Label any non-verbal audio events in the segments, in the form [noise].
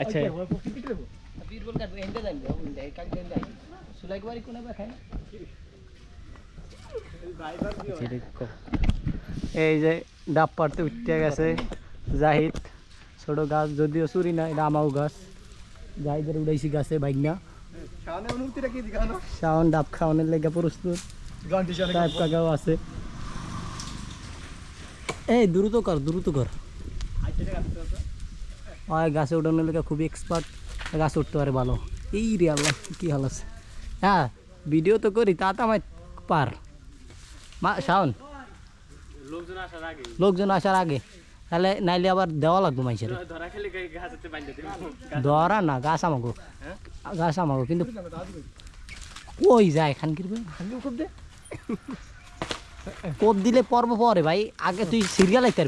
আচ্ছা বীরবল কাটবে এন্ডে যাইবে ওন্ডে কাল দেন যাই সুলাই কুমারী কোনে বা খায় না এই যে ডাব পাড়তে উঠতে গেছে জাহিদ ছোট গাছ যদিও চুরি না এটা আমাও গাছ জাহিদের উড়াইছি গাছে বাইক না শাওনের অনুভূতিটা কি দেখানো শাওন ডাব খাওয়ানোর লেগে প্রস্তুত গানটি শানে সাহেব কাকাও আছে এই দ্রুত কর দ্রুত কর হয় গাছে উঠানোর লেগে খুবই এক্সপার্ট গাছ উঠতে পারে ভালো। এই রে আল্লাহ কি হাল আছে? হ্যাঁ ভিডিও তো করি তা তো আমার পার। মা শাওন। লোকজন আসার আগে। লোকজন আসার আগে। তাহলে নাইলে আবার দেওয়া লাগবে মাইসের ধরা না গাছ আমাগো। গাছ আমাগো কিন্তু ওই যায় খান কিরবে দে। কোপ দিলে পর্ব পরে ভাই? আগে তুই সিরিয়াল আইতে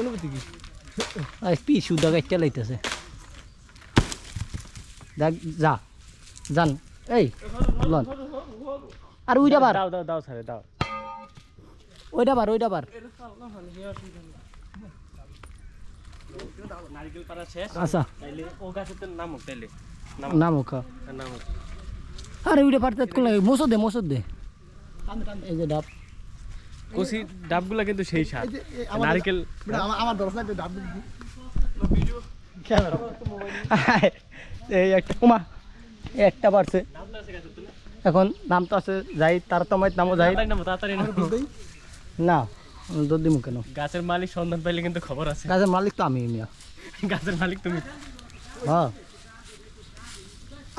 অনুভূতি কি দেখ যা যান এই লন। আর ওইটা বার। দাও দাও দাও স্যার দাও। ওইটা বার ওইটা বার। নারকেল পাড়া শেষ আচ্ছা আরে ওইটা পারতে মোসদ দে মোসদ দে। এই যে ডাব। কষি ডাবগুলা কিন্তু সেই স্বাদ। নারকেল আমার দরকার নাই ডাব এই একটা কুমা একটা পারছে এখন নাম তো আছে যাই তার তো আমার নামও যাই না দুধ দিমু কেন? গাছের মালিক সন্ধান পাইলে কিন্তু খবর আছে। গাছের মালিক তো আমি মিয়া। গাছের মালিক তুমি। হ্যাঁ।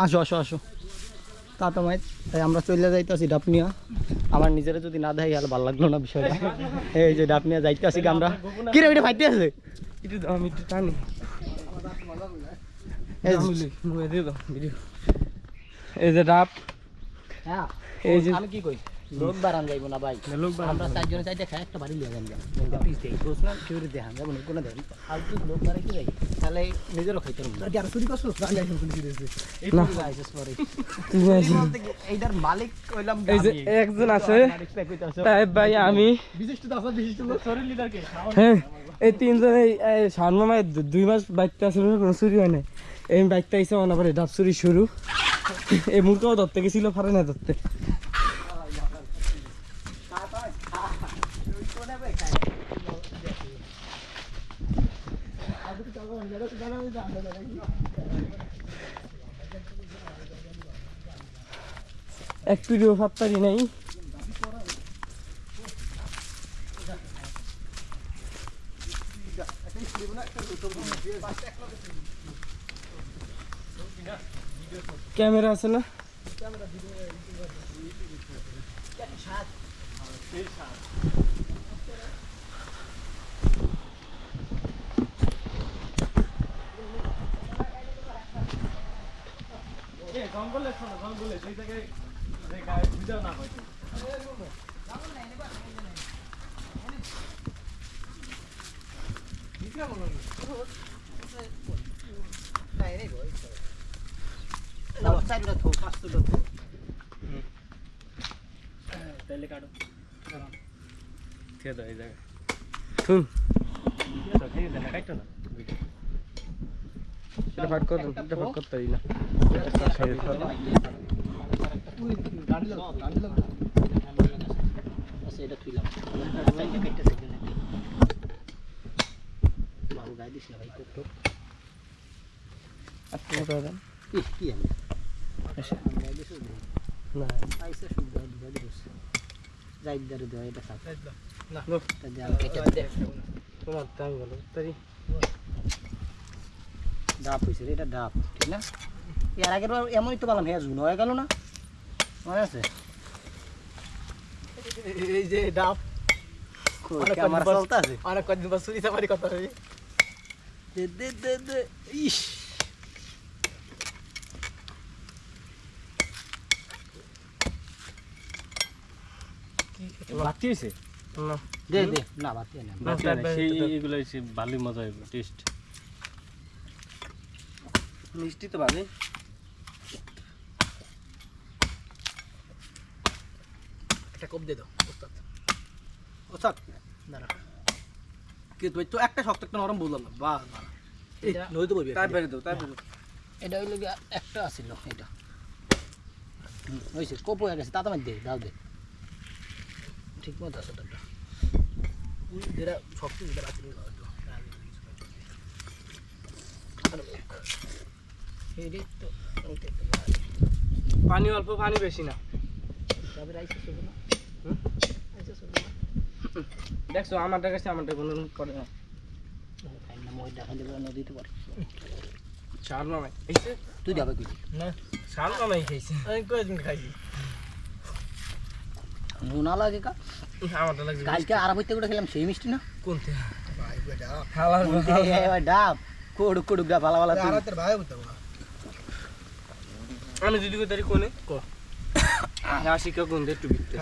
আসো আসো আসো। তা তো তাই আমরা চলে যাইতেছি আছি ডাপনিয়া আমার নিজের যদি না দেয় আর ভালো লাগল না বিষয়টা। এই যে ডাপনিয়া নিয়ে যাইতে আসি আমরা। কি রে ওইটা ফাইতে আছে? আমি একটু টানি। এই যে ডাব। হ্যাঁ এই যে আমি কি কই? লোক বাড়ান যাইব না ভাই। লোক আমরা চারজনে চাইতে খাই একটা বাড়ি লিয়ে যান যা পিস দেই দোষ না কেউ দেখান যাব না কোনো দেন ফালতু লোক বাড়াই কি যাই তাহলে নিজেরও খাইতে পারব না আর চুরি করছ রাজি আইছেন চুরি দিয়েছে। এই না। তো পরে এইটার মালিক কইলাম এই যে একজন আছে। তাই ভাই আমি। বিশিষ্ট দাস বিশিষ্ট লোক শরীর লিডার কে হ্যাঁ এই তিনজন এই দুই মাস বাইকটা আসলে কোনো চুরি হয় না এই বাইকটা মনে করে ডাব চুরি শুরু। এই মুখটাও ধরতে গেছিল পারে না ধরতে। একটু ফাত্তারি নেই। ক্যামেরা আছে না? চারটা থো পাঁচটা থো তাহলে কাটো দিয়ে দাও এই জায়গায় হুম দেন কাটো না এটা ফাট কর, এটা ফাট করতে না। আচ্ছা এটা তুইলাম চাইতে কেটে চাইতে বাবু গায়ে দিস না ভাই টোক টোক ইস কি আমি আমি গায়ে দিস না আইসে শুদ্ধ দুধ দিস যাই দারে দেওয়া এটা খাও না তোমার টাইম গেল তাই ডাব হয়েছে এটা ডাব ঠিক না এর আগের বার এমনই তো বললাম হ্যাঁ হয়ে গেল না। মনে আছে? এই যে ডাব। ক্যামেরা অনেক কদিন পর চুরি চামারি কথা হবে দে দে দে দে। ইস। বাতি হয়েছে দে দে। না বাতি না সেই এগুলো সে মজা টেস্ট। মিষ্টি তো ভাবে একটা কোপ দে দাও ওস্তাদ। ওস্তাদ দাঁড়া। কি তুই তো একটা শক্ত একটা নরম বললাম না? বাহ বাহ এই এটা- নই তো বলবি তাই বেড়ে দাও তাই বেড়ে এটা হইল গিয়া একটা আছিল এটা। হয়েছে কপ হয়ে গেছে তাতে দে দাও দে। ঠিক মতো আছে যেটা শক্ত যেটা ওইটাই তো পানি অল্প পানি বেশি তবে শুধু না? দেখছ আমারটা কাছে আমারটা কোনো করে না। নদীতে মামাই খাইছে তুই যাবে কি? না শাল মামাই খাইছে। আমি কয়েকদিন খাইছি? নুনা লাগে কা? কালকে আর বইতে করে খেলাম সেই মিষ্টি না? কোনতে? ভাই বেটা হালার এবার ডাব। কোড়ুক কোড়ুক ডাব ভালো ভালো ভাই আমি যদি কই কোনে? ক? হ্যাঁ শিক্ষা কোন একটু বিকতে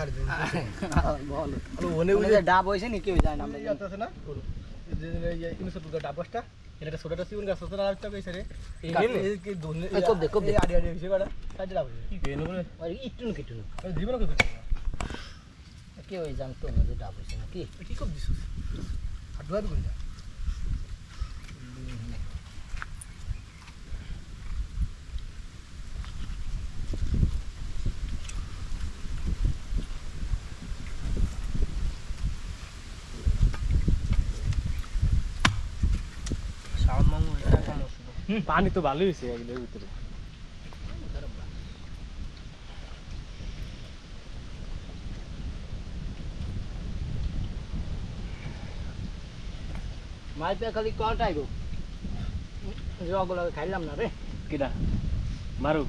বলো। ওনে ওনে ডাব হয়েছে নি কেউ যায় না আমরা ওই আছে না যে যে ইনসা এটা ছোটটা সিউন গাছ আছে না আরেকটা কইছে রে। এই কি দোনে কোপ দে, দে। আড়ি আড়ি হইছে কাজে ডাব কি কেন বলে ওই ইটুন কিটুন। জীবন কত কেউ জানতো না যে ডাব হয়েছে নাকি? কি কব দিছিস? আর দুয়া দিবি না। [laughs] পানি তো ভালোই হয়েছে একদের ভিতরে। খালি কটাই গো জগুলো খাইলাম না রে। কিরা? মারু?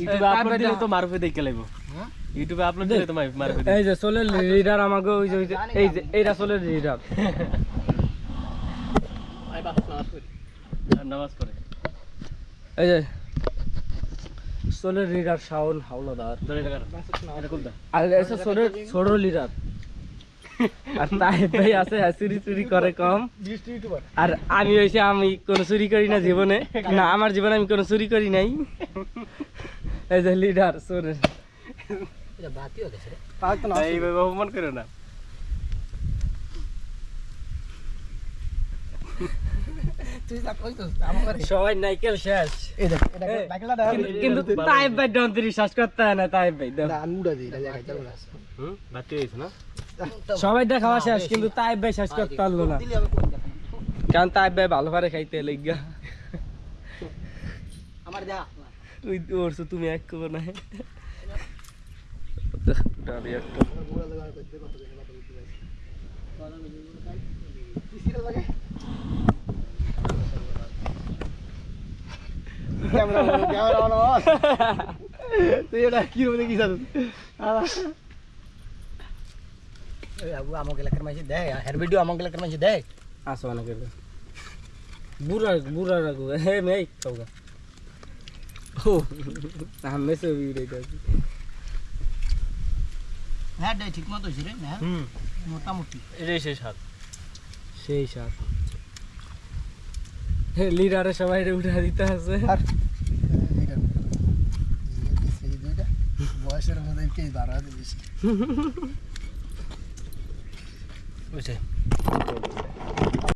ইউটিউবে আপলোড দিলে তো মারুফে দেখে লাইব। হ্যাঁ? ইউটিউবে আপলোড দিলে তো মারুফে এই যে সোলের লিডার আমাকে ওই যে এই যে এইটা সোলের লিডার আই বাস নামাজ পড়ে। এই যে সোলের লিডার শাওন হাওলাদার। কারও আর এসে সোলের ছোট লিডার আর তাই ভাই আছে চুরি চুরি করে কম। আর আমি হয়েছে আমি কোনো চুরি করি না জীবনে। না আমার জীবনে আমি কোনো চুরি করি নাই। এই যে লিডার সোরের। এটা বাতি গেছে রে। পাক তো না এইভাবে অপমান করো না। তুই যা কইছস আমার সবাই নাইকেল শেষ। এই দেখ এটা এই, কিন্তু- কিন্তু তাইব ভাই ডন্তির শ্বাস করতে হয় না তাইব ভাই না আনুডা দি এটা দেখাই যাবে না হুম বাতি হয়েছে না? সবাইটা খাওয়া শেষ কিন্তু তাইব ভাই শেষ করতে পারল না। কারণ তাইব ভাই ভালো পারে খাইতে লেগা। আমার যা তুই ওরছো তুমি এক করো না ডালি একটা তুই এটা কি রকম দেখিস আমাকে এলাকার মাঝে দেয় হের ভিডিও আমাকে এলাকার মাঝে দেয় আসো অনেকে বুড়া বুড়া রাখো হে মেই খাওগা ও আমি হ্যাঁ ডাই ঠিক মতো হয়েছে রে হ্যাঁ হুম। মোটামুটি। এটাই শেষ হাত সেই সাথ লিডারে সবাই উঠা দিতে আছে। আর বয়সের মধ্যে কে দাঁড়া বেশি? বুঝছে।